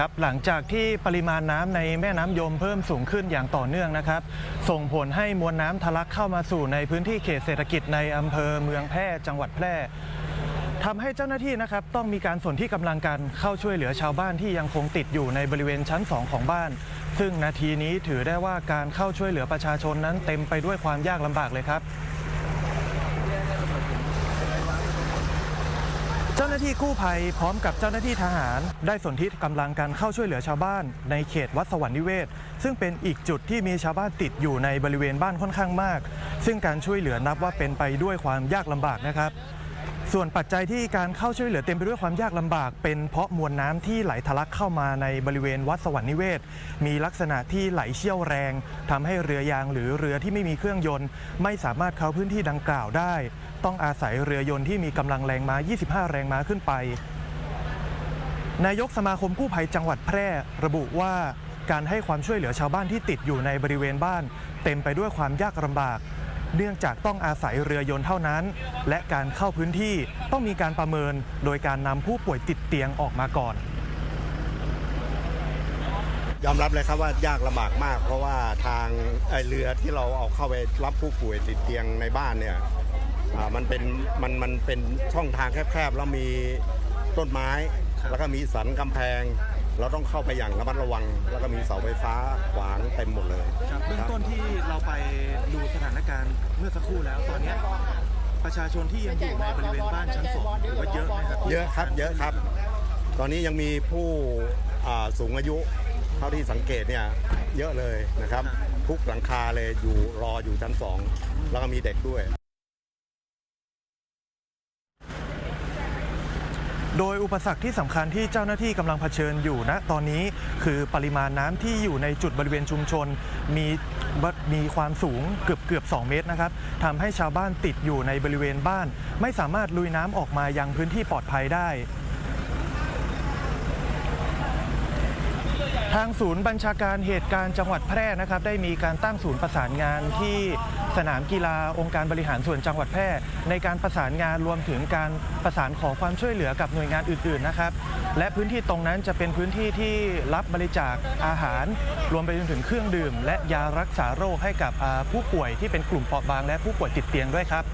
ครับหลังจากที่ปริมาณน้ำในแม่น้ำยมเพิ่มสูงขึ้นอย่างต่อเนื่องนะครับ ส่งผลให้มวลน้ำทะลักเข้ามาสู่ในพื้นที่เขตเศรษฐกิจในอำเภอเมืองแพร่จังหวัดแพร่ทำให้เจ้าหน้าที่นะครับต้องมีการส่วนที่กำลังกันเข้าช่วยเหลือชาวบ้านที่ยังคงติดอยู่ในบริเวณชั้น 2 ของบ้าน ซึ่งนาทีนี้ถือได้ว่าการเข้าช่วยเหลือประชาชนนั้นเต็มไปด้วยความยากลำบากเลยครับ จ้าหน้าที่กู้ภัยพร้อมกับเจ้าหน้าที่ทหาร ได้สนที่กำลังกันเข้าช่วยเหลือชาวบ้านในเขตวัดสวรรค์นิเวศ ซึ่งเป็นอีกจุดที่มีชาวบ้านติดอยู่ในบริเวณบ้านค่อนข้างมาก ซึ่งการช่วยเหลือนับว่าเป็นไปด้วยความยากลำบากนะครับ ส่วนปัจจัยที่การเข้าช่วยเหลือเต็มไปด้วยความยากลำบาก เป็นเพราะมวลน้ำที่ไหลทะลักเข้ามาในบริเวณวัดสวรรค์นิเวศ มีลักษณะที่ไหลเชี่ยวแรงทำให้เรือยางหรือเรือที่ไม่มีเครื่องยนต์ ไม่สามารถเข้าพื้นที่ดังกล่าวได้ ต้องอาศัยเรือยนต์ที่มีกำลังแรงม้า 25 แรงม้าขึ้นไป นายกสมาคมกู้ภัยจังหวัดแพร่ระบุว่าการให้ความช่วยเหลือชาวบ้านที่ติดอยู่ในบริเวณบ้าน เต็มไปด้วยความยากลำบาก เนื่องจากต้องอาศัยเรือยนต์เท่านั้น และการเข้าพื้นที่ต้องมีการประเมินโดยการนำผู้ป่วยติดเตียงออกมาก่อน ยอมรับเลยครับว่ายากลำบากมาก เพราะว่าทางเรือที่เราเอาเข้าไปรับผู้ป่วยติดเตียงในบ้านเนี่ยมันเป็นมันมันเป็นช่องทางแคบๆแล้วมีต้นไม้ แล้วก็มีสันกำแพง เราต้องเข้าไปอย่างระมัดระวัง แล้วก็มีเสาไฟฟ้าขวางเต็มหมด เราไปดูสถานการณ์เมื่อสักครู่แล้วตอนนี้ประชาชนที่ยังอยู่ในบริเวณบ้านชั้นสองถือว่าเยอะไหมครับเยอะครับเยอะครับ ตอนนี้ยังมีผู้อ่าสูงอายุเท่าที่สังเกตเนี่ยเยอะเลยนะครับ ทุกหลังคาเลยอยู่รออยู่ชั้นสองแล้วก็มีเด็กด้วย โดยอุปสรรคที่สำคัญที่เจ้าหน้าที่กำลังเผชิญอยู่ณตอนนี้คือปริมาณน้ำที่อยู่ในจุดบริเวณชุมชน มีมีความสูงเกือบเกือบ 2 เมตรนะครับทำให้ชาวบ้านติดอยู่ในบริเวณบ้าน ไม่สามารถลุยน้ำออกมายังพื้นที่ปลอดภัยได้ ทางศูนย์บัญชาการเหตุการณ์จังหวัดแพร่นะครับ ได้มีการตั้งศูนย์ประสานงานที่สนามกีฬาองค์การบริหารส่วนจังหวัดแพร่ ในการประสานงานรวมถึงการประสานขอความช่วยเหลือกับหน่วยงานอื่น ๆ นะครับ และพื้นที่ตรงนั้นจะเป็นพื้นที่ที่รับบริจาคอาหาร รวมไปจนถึงเครื่องดื่ม และยารักษาโรคให้กับผู้ป่วยที่เป็นกลุ่มเปราะบางและผู้ป่วยติดเตียงด้วยครับ